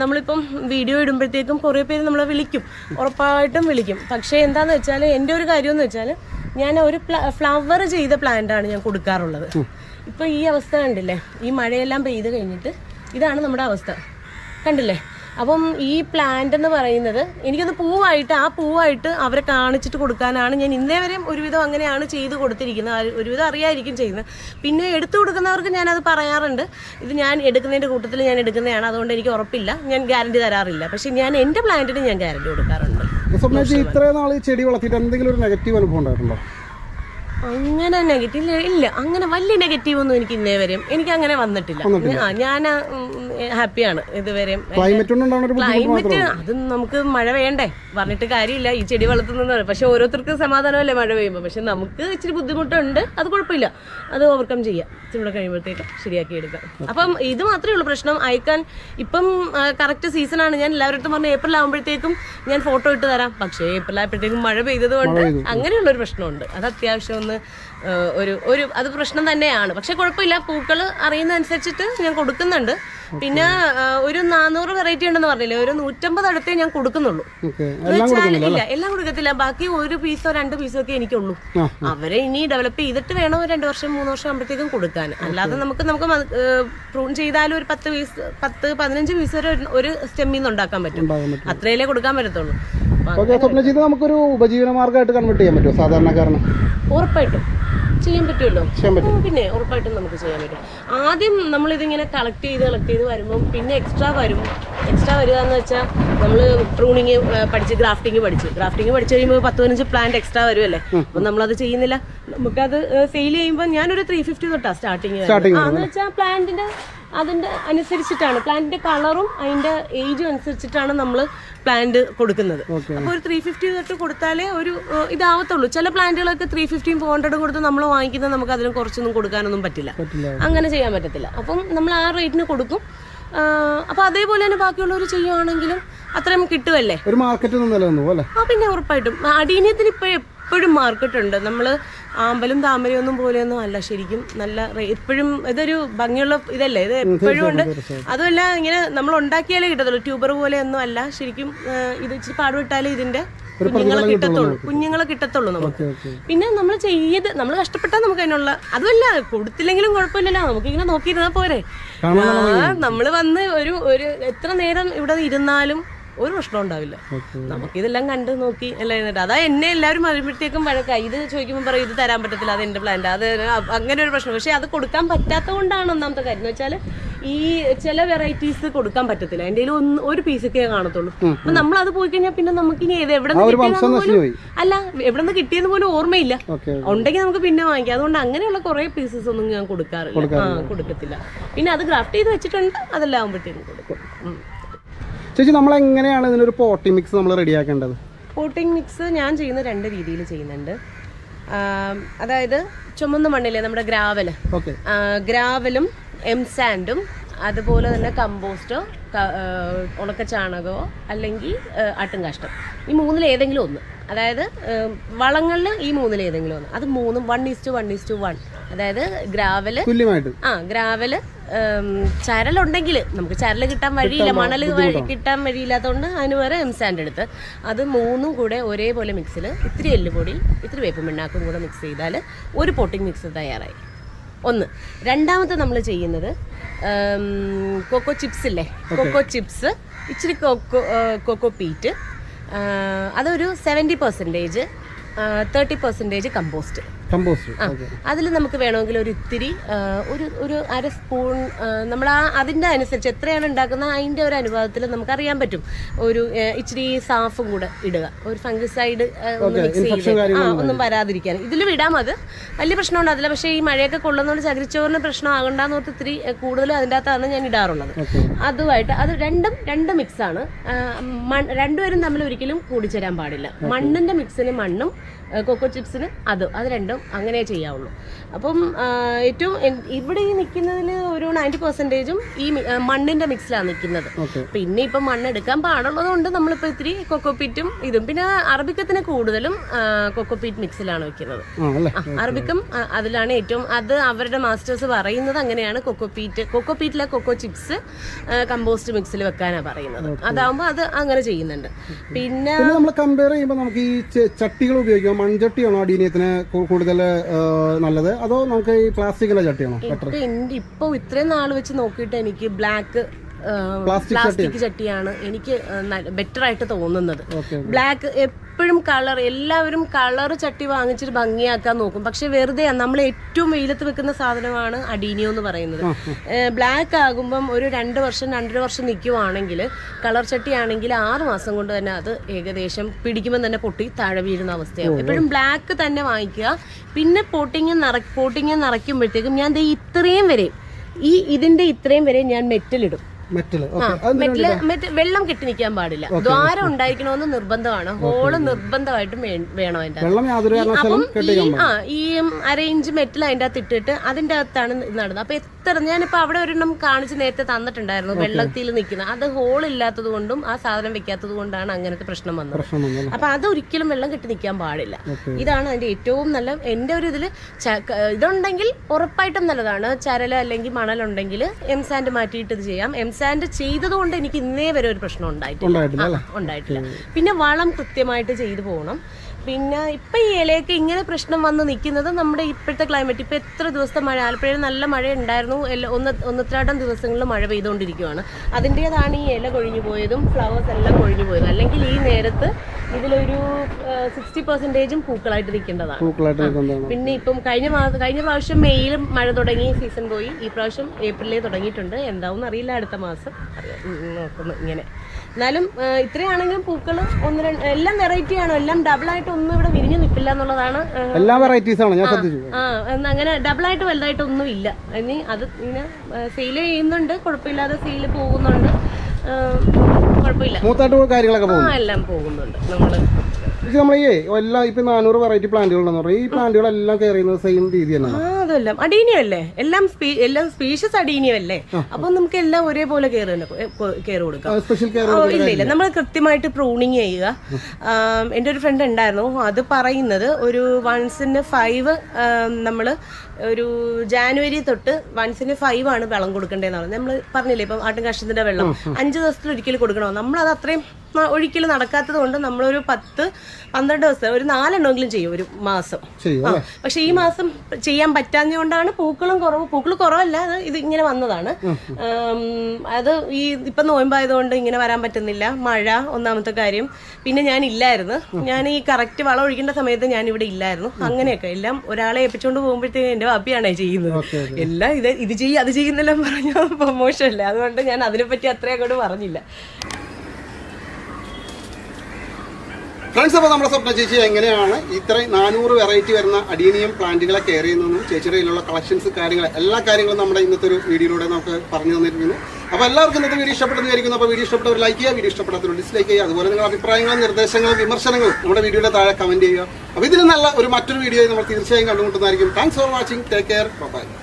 നമ്മളിപ്പം വീഡിയോ ഇടുമ്പോഴത്തേക്കും കുറേ പേര് നമ്മളെ വിളിക്കും. ഉറപ്പായിട്ടും വിളിക്കും. പക്ഷേ എന്താന്ന് വെച്ചാൽ എന്റെ ഒരു കാര്യം എന്ന് വെച്ചാൽ ഞാൻ ഒരു ഫ്ലവർ ചെയ്ത പ്ലാന്റാണ് ഞാൻ കൊടുക്കാറുള്ളത്. ഇപ്പം ഈ അവസ്ഥ കണ്ടില്ലേ? ഈ മഴയെല്ലാം പെയ്ത് കഴിഞ്ഞിട്ട് ഇതാണ് നമ്മുടെ അവസ്ഥ. കണ്ടില്ലേ? അപ്പം ഈ പ്ലാന്റ് എന്ന് പറയുന്നത് എനിക്കൊന്ന് പൂവായിട്ട് ആ പൂവായിട്ട് അവരെ കാണിച്ചിട്ട് കൊടുക്കാനാണ് ഞാൻ ഇന്നേ വരെയും ഒരുവിധം അങ്ങനെയാണ് ചെയ്ത് കൊടുത്തിരിക്കുന്നത്. ഒരുവിധം അറിയായിരിക്കും ചെയ്യുന്നത്. പിന്നെ എടുത്തു കൊടുക്കുന്നവർക്ക് ഞാനത് പറയാറുണ്ട്. ഇത് ഞാൻ എടുക്കുന്നതിന്റെ കൂട്ടത്തിൽ ഞാൻ എടുക്കുന്നതാണ്. അതുകൊണ്ട് എനിക്ക് ഉറപ്പില്ല. ഞാൻ ഗ്യാരണ്ടി തരാറില്ല. പക്ഷെ ഞാൻ എന്റെ പ്ലാന്റിന് ഞാൻ ഗ്യാരണ്ടി കൊടുക്കാറുണ്ട്. ഇത്രയും നാൾ ഈ ചെടി വളർത്തിയിട്ട് എന്തെങ്കിലും ഒരു നെഗറ്റീവ് അനുഭവം ഉണ്ടായിട്ടുണ്ടോ? അങ്ങനെ നെഗറ്റീവ് ഇല്ല അങ്ങനെ വലിയ നെഗറ്റീവ് ഒന്നും എനിക്ക് ഇന്നേ വരെയും എനിക്ക് അങ്ങനെ വന്നിട്ടില്ല. ആ, ഞാൻ ഹാപ്പിയാണ് ഇതുവരെയും. ക്ലൈമറ്റ് അത് നമുക്ക് മഴ വേണ്ടേ പറഞ്ഞിട്ട് കാര്യമില്ല. ഈ ചെടി വളർത്തുന്നത് പക്ഷെ ഓരോരുത്തർക്കും സമാധാനമല്ലേ മഴ പെയ്യുമ്പോൾ പക്ഷെ നമുക്ക് ഇച്ചിരി ബുദ്ധിമുട്ടുണ്ട്. അത് കുഴപ്പമില്ല. അത് ഓവർകം ചെയ്യാം. ഇവിടെ കഴിയുമ്പോഴത്തേക്ക് ശരിയാക്കി എടുക്കാം. അപ്പം ഇത് മാത്രമേ ഉള്ളൂ പ്രശ്നം. അയക്കാൻ ഇപ്പം കറക്റ്റ് സീസണാണ് ഞാൻ എല്ലാവരുടെ പറഞ്ഞു ഏപ്രിൽ ആകുമ്പോഴത്തേക്കും ഞാൻ ഫോട്ടോ ഇട്ട് തരാം. പക്ഷേ ഏപ്രിൽ ആയപ്പോഴത്തേക്കും മഴ പെയ്തത് കൊണ്ട് അങ്ങനെയുള്ളൊരു പ്രശ്നമുണ്ട്. അത് അത്യാവശ്യം ഒന്ന് ഒരു ഒരു അത് പ്രശ്നം തന്നെയാണ്. പക്ഷെ കുഴപ്പമില്ല. പൂക്കൾ അറിയുന്നതനുസരിച്ചിട്ട് ഞാൻ കൊടുക്കുന്നുണ്ട്. പിന്നെ ഒരു നാനൂറ് വെറൈറ്റി ഉണ്ടെന്ന് പറഞ്ഞില്ലേ? ഒരു നൂറ്റമ്പത് അടുത്തേ ഞാൻ കൊടുക്കുന്നുള്ളൂ. ഇല്ല എല്ലാം കൊടുക്കത്തില്ല. ബാക്കി ഒരു പീസോ രണ്ട് പീസോ ഒക്കെ എനിക്കുള്ളൂ. അവരെ ഇനി ഡെവലപ്പ് ചെയ്തിട്ട് വേണം ഒരു രണ്ട് വർഷം മൂന്ന് വർഷം ആകുമ്പോഴത്തേക്കും കൊടുക്കാൻ. അല്ലാതെ നമുക്ക് നമുക്ക് പ്രൂൺ ചെയ്താലും ഒരു പത്ത് പീസ് പത്ത് പതിനഞ്ച് പീസ് വരെ ഒരു- സ്റ്റെമ്മിൽ നിന്ന് ഉണ്ടാക്കാൻ പറ്റും. അത്രയല്ലേ കൊടുക്കാൻ പറ്റത്തുള്ളൂ. ചെയ്ത് നമുക്കൊരു ഉപജീവന മാർഗമായിട്ട് കൺവേർട്ട് ചെയ്യാൻ പറ്റുമോ സാധാരണക്കാരന്? ഉറപ്പായിട്ടും. ചെയ്യാൻ പറ്റുമല്ലോ? പിന്നെ ഉറപ്പായിട്ടും നമുക്ക് ചെയ്യാൻ പറ്റും. ആദ്യം നമ്മൾ ഇതിങ്ങനെ കളക്ട് ചെയ്ത് കളക്ട് ചെയ്ത് വരുമ്പോൾ പിന്നെ എക്സ്ട്രാ വരും. എക്സ്ട്രാ വരിക എന്ന് വെച്ചാൽ നമ്മൾ പ്രൂണിങ് പഠിച്ച് ഗ്രാഫ്റ്റിംഗ് പഠിച്ചു. ഗ്രാഫ്റ്റിംഗ് പഠിച്ചു കഴിയുമ്പോൾ പത്ത് പതിനഞ്ച് പ്ലാന്റ് എക്സ്ട്രാ വരുമല്ലേ അപ്പം നമ്മളത് ചെയ്യുന്നില്ല. നമുക്കത് സെയിൽ ചെയ്യുമ്പോൾ ഞാനൊരു ത്രീ ഫിഫ്റ്റി തൊട്ടാ സ്റ്റാർട്ടിങ് എന്ന് വെച്ചാൽ പ്ലാന്റിന്റെ അതിന്റെ അനുസരിച്ചിട്ടാണ്. പ്ലാന്റിന്റെ കളറും അതിന്റെ ഏജും അനുസരിച്ചിട്ടാണ് നമ്മൾ പ്ലാന്റ് കൊടുക്കുന്നത്. അപ്പോൾ ഒരു ത്രീ ഫിഫ്റ്റി തൊട്ട് കൊടുത്താലേ ഒരു ഇതാവത്തുള്ളൂ. ചില പ്ലാന്റുകളൊക്കെ ത്രീ ഫിഫ്റ്റിയും ഫോർ ഹൺഡ്രഡും കൊടുത്ത് നമ്മൾ വാങ്ങിക്കുന്ന നമുക്ക് അതിന് കുറച്ചൊന്നും കൊടുക്കാനൊന്നും പറ്റില്ല. അങ്ങനെ ചെയ്യാൻ പറ്റത്തില്ല. അപ്പം നമ്മൾ ആ റേറ്റിന് കൊടുക്കും. അപ്പൊ അതേപോലെ തന്നെ ബാക്കിയുള്ളവർ ചെയ്യുവാണെങ്കിലും അത്രയും കിട്ടുമല്ലേ ഒരു മാർക്കറ്റ് ആ പിന്നെ ഉറപ്പായിട്ടും. അടീനിയത്തിന് ഇപ്പൊ എപ്പോഴും മാർക്കറ്റ് ഉണ്ട്. നമ്മൾ ആമ്പലും താമരയൊന്നും പോലെയൊന്നും അല്ല ശരിക്കും. നല്ല എപ്പോഴും ഇതൊരു ഭംഗിയുള്ള ഇതല്ലേ? ഇത് എപ്പോഴും ഉണ്ട്. അതുമല്ല ഇങ്ങനെ നമ്മൾ ഉണ്ടാക്കിയാലേ കിട്ടത്തുള്ളൂ. ട്യൂബർ പോലെയൊന്നും അല്ല. ശരിക്കും ഇത് ഇച്ചിരി പാടുവിട്ടാലേ ഇതിന്റെ കുഞ്ഞുങ്ങളെ കിട്ടത്തുള്ളൂ. കുഞ്ഞുങ്ങളെ കിട്ടത്തുള്ളൂ നമുക്ക്. പിന്നെ നമ്മൾ ചെയ്ത് നമ്മൾ കഷ്ടപ്പെട്ടാൽ നമുക്ക് അതിനുള്ള അതുമല്ല കൊടുത്തില്ലെങ്കിലും കുഴപ്പമില്ലല്ലോ. നമുക്ക് ഇങ്ങനെ നോക്കിയിരുന്നാൽ പോരെ നമ്മൾ വന്ന് ഒരു ഒരു എത്ര നേരം ഇവിടെ ഇരുന്നാലും ഒരു പ്രശ്നം ഉണ്ടാവില്ല. നമുക്ക് നമുക്കിതെല്ലാം കണ്ട് നോക്കി എല്ലാം ഇരുന്നിട്ട് അതാ എന്നെ എല്ലാവരും അറിയുമ്പോഴത്തേക്കും വഴക്കാ ഇത് ചോദിക്കുമ്പോൾ പറയും ഇത് തരാൻ പറ്റത്തില്ല അത് എന്റെ പ്ലാന്റ് അത് അങ്ങനെ ഒരു പ്രശ്നം. പക്ഷേ അത് കൊടുക്കാൻ പറ്റാത്ത കൊണ്ടാണ് ഒന്നാമത്തെ കാര്യം. എന്ന് വെച്ചാൽ ഈ ചില വെറൈറ്റീസ് കൊടുക്കാൻ പറ്റത്തില്ല. എന്റെ ഒന്ന് ഒരു പീസൊക്കെ കാണത്തുള്ളൂ. അപ്പൊ നമ്മൾ അത് പോയി കഴിഞ്ഞാൽ പിന്നെ നമുക്ക് ഇനി ഏത് എവിടെ അല്ല എവിടെ നിന്ന് കിട്ടിയെന്ന് പോലും ഓർമ്മയില്ല. ഉണ്ടെങ്കിൽ നമുക്ക് പിന്നെ വാങ്ങിക്കാം. അതുകൊണ്ട് അങ്ങനെയുള്ള കുറെ പീസസ് ഒന്നും ഞാൻ കൊടുക്കാറില്ല. ആ കൊടുക്കത്തില്ല. പിന്നെ അത് ഗ്രാഫ്റ്റ് ചെയ്ത് വെച്ചിട്ടുണ്ട്. അതെല്ലാം ആകുമ്പോഴത്തേക്കും കൊടുക്കും. ചേച്ചി നമ്മൾ എങ്ങനെയാണ് ഇതിനൊരു പോട്ടി മിക്സ് നമ്മൾ റെഡിയാക്കേണ്ടത് പോട്ടിംഗ് മിക്സ് ഞാൻ ചെയ്യുന്ന രണ്ട് രീതിയിൽ ചെയ്യുന്നുണ്ട്. അതായത് ചുമന്ന മണ്ണിലെ നമ്മുടെ ഗ്രാവൽ ഗ്രാവലും എം സാൻഡും അതുപോലെ തന്നെ കമ്പോസ്റ്റോ ഉണക്ക ചാണകമോ അല്ലെങ്കിൽ ആട്ടുംകാഷ്ടം ഈ മൂന്നിൽ ഏതെങ്കിലും ഒന്ന്. അതായത് വളങ്ങളിൽ ഈ മൂന്നിൽ ഏതെങ്കിലും ഒന്ന്. അത് മൂന്നും one is two one is two one അതായത് ഗ്രാവൽ ആ ഗ്രാവൽ ചരലുണ്ടെങ്കിൽ നമുക്ക് ചരൽ കിട്ടാൻ വഴിയില്ല മണൽ കിട്ടാൻ വഴിയില്ലാത്തതുകൊണ്ട് അതിന് വേറെ എം സാൻഡ് എടുത്ത്. അത് മൂന്നും കൂടെ ഒരേപോലെ മിക്സിൽ ഇത്തിരി എല്ലുപൊടി ഇത്തിരി വേപ്പും പിണ്ണാക്കും കൂടെ മിക്സ് ചെയ്താൽ ഒരു പൊട്ടിംഗ് മിക്സ് തയ്യാറായി. ഒന്ന്. രണ്ടാമത്തെ നമ്മൾ ചെയ്യുന്നത് കൊക്കോ ചിപ്സ് ഇല്ലേ കൊക്കോ ചിപ്സ് ഇച്ചിരി കൊക്കോ കൊക്കോ പീറ്റ് അതൊരു seventy percentage thirty percentage compost അതിൽ നമുക്ക് വേണമെങ്കിൽ ഒരു ഇത്തിരി ഒരു ഒരു അര സ്പൂൺ നമ്മൾ ആ അതിന്റെ അനുസരിച്ച് എത്രയാണ് ഉണ്ടാക്കുന്നത് അതിന്റെ ഒരു അനുപാതത്തിൽ നമുക്ക് അറിയാൻ പറ്റും. ഒരു ഇച്ചിരി സാഫും കൂടെ ഇടുക. ഒരു ഫംഗിസൈഡ് ഒന്ന് മിക്സ് ചെയ്ത് ആ ഒന്നും വരാതിരിക്കാൻ. ഇതിൽ ഇടാം അത്. വലിയ പ്രശ്നം ഉണ്ടാകില്ല പക്ഷേ ഈ മഴയൊക്കെ കൊള്ളുന്നതുകൊണ്ട് ചകിരിച്ചോറിന് പ്രശ്നം ആകണ്ടെന്ന് ഓർത്ത് ഇത്തിരി കൂടുതലും അതിന്റെ അകത്താണ് ഞാൻ ഇടാറുള്ളത്. അതുമായിട്ട് അത് രണ്ടും രണ്ട് മിക്സാണ്. രണ്ടുപേരും തമ്മിൽ ഒരിക്കലും കൂടിച്ചേരാൻ പാടില്ല. മണ്ണിന്റെ മിക്സിന് മണ്ണും കൊക്കോ ചിപ്സിന് അതും അത് രണ്ടും അങ്ങനെ ചെയ്യാവുള്ളൂ. അപ്പം ഏറ്റവും ഇവിടെ ഈ നിൽക്കുന്നതിൽ ഒരു നയന്റി പെർസെന്റേജും ഈ മണ്ണിന്റെ മിക്സിലാണ് നിൽക്കുന്നത്. പിന്നെ ഇപ്പം മണ്ണ് എടുക്കാൻ പാടുള്ളത് കൊണ്ട് നമ്മളിപ്പോൾ ഇത്തിരി കൊക്കോ പിറ്റും ഇതും. പിന്നെ അറബിക്കത്തിന് കൂടുതലും കൊക്കോ പീറ്റ് മിക്സിലാണ് വെക്കുന്നത്. അറബിക്കം അതിലാണ് ഏറ്റവും അത് അവരുടെ മാസ്റ്റേഴ്സ് പറയുന്നത് അങ്ങനെയാണ് കൊക്കോ പീറ്റ്. കൊക്കോ പീറ്റിലെ കൊക്കോ ചിപ്സ് കമ്പോസ്റ്റ് മിക്സിൽ വെക്കാനാണ് പറയുന്നത്. അതാവുമ്പോൾ അത് അങ്ങനെ ചെയ്യുന്നുണ്ട്. പിന്നെ നമ്മൾ കമ്പയർ ചെയ്യുമ്പോൾ നമുക്ക് ഈ ചട്ടികൾ ഉപയോഗിക്കുമ്പോൾ മൺചട്ടിയാണോ അടീനിയത്തിന് കൂടുതൽ നല്ലത്? അതോ നമുക്ക് ഈ പ്ലാസ്റ്റിക്കിന്റെ ചട്ടിയാണോ ബെറ്റർ ഇപ്പൊ ഇത്രയും നാൾ വെച്ച് നോക്കിയിട്ട് എനിക്ക് ബ്ലാക്ക് പ്ലാസ്റ്റിക് ചട്ടിയാണ്. എനിക്ക് ബെറ്റർ ആയിട്ട് തോന്നുന്നത്. ബ്ലാക്ക് എപ്പോഴും കളർ എല്ലാവരും കളർ ചട്ടി വാങ്ങിച്ചിട്ട് ഭംഗിയാക്കാൻ നോക്കും. പക്ഷെ വെറുതെ നമ്മൾ ഏറ്റവും വെയിലത്ത് വെക്കുന്ന സാധനമാണ് അഡീനിയോ എന്ന് പറയുന്നത്. ബ്ലാക്ക് ആകുമ്പം ഒരു രണ്ട് വർഷം രണ്ടര വർഷം നിൽക്കുവാണെങ്കിൽ കളർ ചട്ടി ആണെങ്കിൽ ആറ് മാസം കൊണ്ട് തന്നെ അത് ഏകദേശം പിടിക്കുമ്പോൾ തന്നെ പൊട്ടി താഴെ വീഴുന്ന അവസ്ഥയാണ് എപ്പോഴും ബ്ലാക്ക് തന്നെ വാങ്ങിക്കുക. പിന്നെ പോട്ടിങ് നിറ പോട്ടിങ് നിറയ്ക്കുമ്പോഴത്തേക്കും ഞാൻ ദേ ഇത്രയും വരെ ഈ ഇതിന്റെ ഇത്രയും വരെ ഞാൻ മെറ്റലിടും മെറ്റൽ. വെള്ളം കെട്ടി നിൽക്കാൻ പാടില്ല. ദ്വാരം ഉണ്ടായിരിക്കണമെന്ന് നിർബന്ധമാണ്. ഹോൾ നിർബന്ധമായിട്ടും വേണം അതിന്റെ അപ്പം ഈ ആ ഈ അരയിഞ്ച് മെറ്റൽ അതിന്റെ അകത്ത് ഇട്ടിട്ട് അതിന്റെ അകത്താണ് ഇത് നടന്നത്. അപ്പൊ എത്ര ഞാനിപ്പോ അവിടെ ഒരെണ്ണം കാണിച്ച് നേരത്തെ തന്നിട്ടുണ്ടായിരുന്നു. വെള്ളത്തിൽ നിൽക്കുന്ന. അത് ഹോൾ ഇല്ലാത്തത് കൊണ്ടും ആ സാധനം വെക്കാത്തത് കൊണ്ടാണ് അങ്ങനത്തെ പ്രശ്നം വന്നത്. അപ്പൊ അത് ഒരിക്കലും വെള്ളം കെട്ടി നിൽക്കാൻ പാടില്ല. ഇതാണ് അതിന്റെ ഏറ്റവും നല്ല എന്റെ ഒരു ഇതിൽ ഇതുണ്ടെങ്കിൽ ഉറപ്പായിട്ടും നല്ലതാണ്. ചരല അല്ലെങ്കിൽ മണലുണ്ടെങ്കിൽ എം സാൻഡ് മാറ്റിയിട്ട് ഇത് ചെയ്യാം. എം സാൻഡ് ചെയ്തത് കൊണ്ട് എനിക്ക് ഇന്നേ വരെ ഒരു പ്രശ്നം ഉണ്ടായിട്ടില്ല. ഉണ്ടായിട്ടില്ല പിന്നെ വളം കൃത്യമായിട്ട് ചെയ്തു പോകണം. പിന്നെ ഇപ്പൊ ഈ ഇലയൊക്കെ ഇങ്ങനെ പ്രശ്നം വന്ന് നിൽക്കുന്നത് നമ്മുടെ ഇപ്പോഴത്തെ ക്ലൈമറ്റ് ഇപ്പൊ എത്ര ദിവസത്തെ മഴ? ആലപ്പുഴയിൽ നല്ല മഴ ഉണ്ടായിരുന്നു. എല്ലാ ഒന്ന് ഒന്നത്രാടം ദിവസങ്ങളിൽ മഴ പെയ്തുകൊണ്ടിരിക്കുകയാണ് അതിന്റെതാണ് ഈ ഇല കൊഴിഞ്ഞു പോയതും ഫ്ലവേഴ്സ് എല്ലാം കൊഴിഞ്ഞു പോയതും. അല്ലെങ്കിൽ ഈ നേരത്ത് ഇതിലൊരു സിക്സ്റ്റി പെർസെന്റേജും പൂക്കളായിട്ട് നിൽക്കേണ്ടതാണ്. പിന്നെ ഇപ്പം കഴിഞ്ഞ മാസം കഴിഞ്ഞ പ്രാവശ്യം മെയ്യിലും മഴ തുടങ്ങി സീസൺ പോയി. ഈ പ്രാവശ്യം ഏപ്രിലേ തുടങ്ങിയിട്ടുണ്ട്. എന്താവും അറിയില്ല അടുത്ത മാസം. നോക്കുന്നു ഇങ്ങനെ. എന്നാലും ഇത്രയാണെങ്കിലും പൂക്കൾ ഒന്ന് രണ്ട് എല്ലാം വെറൈറ്റി ആണോ? എല്ലാം ഡബിൾ ആയിട്ട് ഒന്നും ഇവിടെ വിരിഞ്ഞു നിൽക്കില്ല എന്നുള്ളതാണ് എല്ലാ വെറൈറ്റീസ് ആണ് ഞാൻ ശ്രദ്ധിച്ചു. ആ അങ്ങനെ ഡബിൾ ആയിട്ട് വലുതായിട്ട് ഒന്നും ഇല്ല. ഇനി അത് ഇങ്ങനെ സെയിൽ ചെയ്യുന്നുണ്ട് കുഴപ്പമില്ലാതെ സെയിൽ പോകുന്നുണ്ട്. കുഴപ്പമില്ല. മൂത്തായിട്ട് കാര്യങ്ങളൊക്കെ പോകും എല്ലാം പോകുന്നുണ്ട് നമ്മൾ. നമ്മൾ ഈ എല്ലാ ഇപ്പൊ നാനൂറ് വെറൈറ്റി പ്ലാന്റുകൾ ഉണ്ടെന്ന് പറയും ഈ പ്ലാന്റുകളെല്ലാം കെയർ ചെയ്യുന്നത് സെയിം രീതി തന്നെയാണ്? ആ അടീനിയല്ലേ? എല്ലാം എല്ലാം സ്പീഷ്യസ് അടീനിയല്ലേ? അപ്പൊ നമുക്ക് എല്ലാം ഒരേപോലെ കെയർ കെയർ കൊടുക്കാം. ഇല്ല ഇല്ല. നമ്മൾ കൃത്യമായിട്ട് പ്രൂണിങ് ചെയ്യുക. എന്റെ ഒരു ഫ്രണ്ട് ഉണ്ടായിരുന്നു. അത് പറയുന്നത് ഒരു വൺസിന് ഫൈവ് നമ്മൾ ഒരു ജാനുവരി തൊട്ട് വൺസിന് ഫൈവ് ആണ് വെള്ളം കൊടുക്കേണ്ടതെന്ന് പറഞ്ഞത്. നമ്മൾ പറഞ്ഞില്ലേ ഇപ്പം ആട്ടും കഷ്ടത്തിന്റെ വെള്ളം. അഞ്ച് ദിവസത്തിൽ ഒരിക്കൽ കൊടുക്കണോ? നമ്മളത് അത്രയും ഒരിക്കലും നടക്കാത്തത് കൊണ്ട് നമ്മളൊരു പത്ത് പന്ത്രണ്ട് ദിവസം ഒരു നാലെണ്ണമെങ്കിലും ചെയ്യും ഒരു മാസം. പക്ഷെ ഈ മാസം ചെയ്യാൻ പറ്റാഞ്ഞതുകൊണ്ടാണ് പൂക്കളും കുറവ്. പൂക്കൾ കുറവല്ല അത് ഇത് ഇങ്ങനെ വന്നതാണ്. അത് ഈ ഇപ്പൊ നോയമ്പായതുകൊണ്ട് ഇങ്ങനെ വരാൻ പറ്റുന്നില്ല. മഴ ഒന്നാമത്തെ കാര്യം. പിന്നെ ഞാൻ ഇല്ലായിരുന്നു ഞാൻ ഈ കറക്റ്റ് വളം ഒഴിക്കേണ്ട സമയത്ത് ഞാൻ ഇവിടെ ഇല്ലായിരുന്നു അങ്ങനെയൊക്കെ. എല്ലാം ഒരാളെ ഏൽപ്പിച്ചുകൊണ്ട് പോകുമ്പോഴത്തേക്കും എന്റെ ബാപ്പിയാണ് ചെയ്യുന്നത്. എല്ലാം ഇത് ഇത് ചെയ്യും അത് ചെയ്യുന്നെല്ലാം പറഞ്ഞ പ്രൊമോഷൻ അല്ലേ അതുകൊണ്ട് ഞാൻ അതിനെപ്പറ്റി അത്രയും അങ്ങോട്ട് പറഞ്ഞില്ല. ഫ്രണ്ട്സ് അപ്പോൾ നമ്മുടെ സ്വപ്ന ചേച്ചി എങ്ങനെയാണ് ഇത്രയും നാനൂറ് വെറൈറ്റി വരുന്ന അഡീനിയം പ്ലാന്റുകളെ കെയർ ചെയ്യുന്നതെന്നും ചേച്ചിയുടെ കളക്ഷൻസ് കാര്യങ്ങൾ എല്ലാ കാര്യങ്ങളും നമ്മുടെ ഇന്നത്തെ ഒരു വീഡിയോയിലൂടെ നമുക്ക് പറഞ്ഞു തന്നിരിക്കുന്നു. അപ്പോൾ എല്ലാവർക്കും ഇന്നത്തെ വീഡിയോ ഇഷ്ടപ്പെട്ടെന്ന് വിചാരിക്കുന്നു. അപ്പോൾ വീഡിയോ ഇഷ്ടപ്പെട്ടവർ ലൈക്ക് ചെയ്യുക വീഡിയോ ഇഷ്ടപ്പെടാത്തവർ ഡിസ്ലൈക്ക് ചെയ്യുക. അതുപോലെ നിങ്ങളുടെ അഭിപ്രായങ്ങളും നിർദ്ദേശങ്ങളും വിമർശനങ്ങളും നമ്മുടെ വീഡിയോയുടെ താഴെ കമന്റ് ചെയ്യുക. അപ്പോൾ ഇതിൽ നല്ല ഒരു മറ്റൊരു വീഡിയോ നമ്മൾ തീർച്ചയായും കണ്ടുമുട്ടുന്നതായിരിക്കും. Thanks for watching take care bye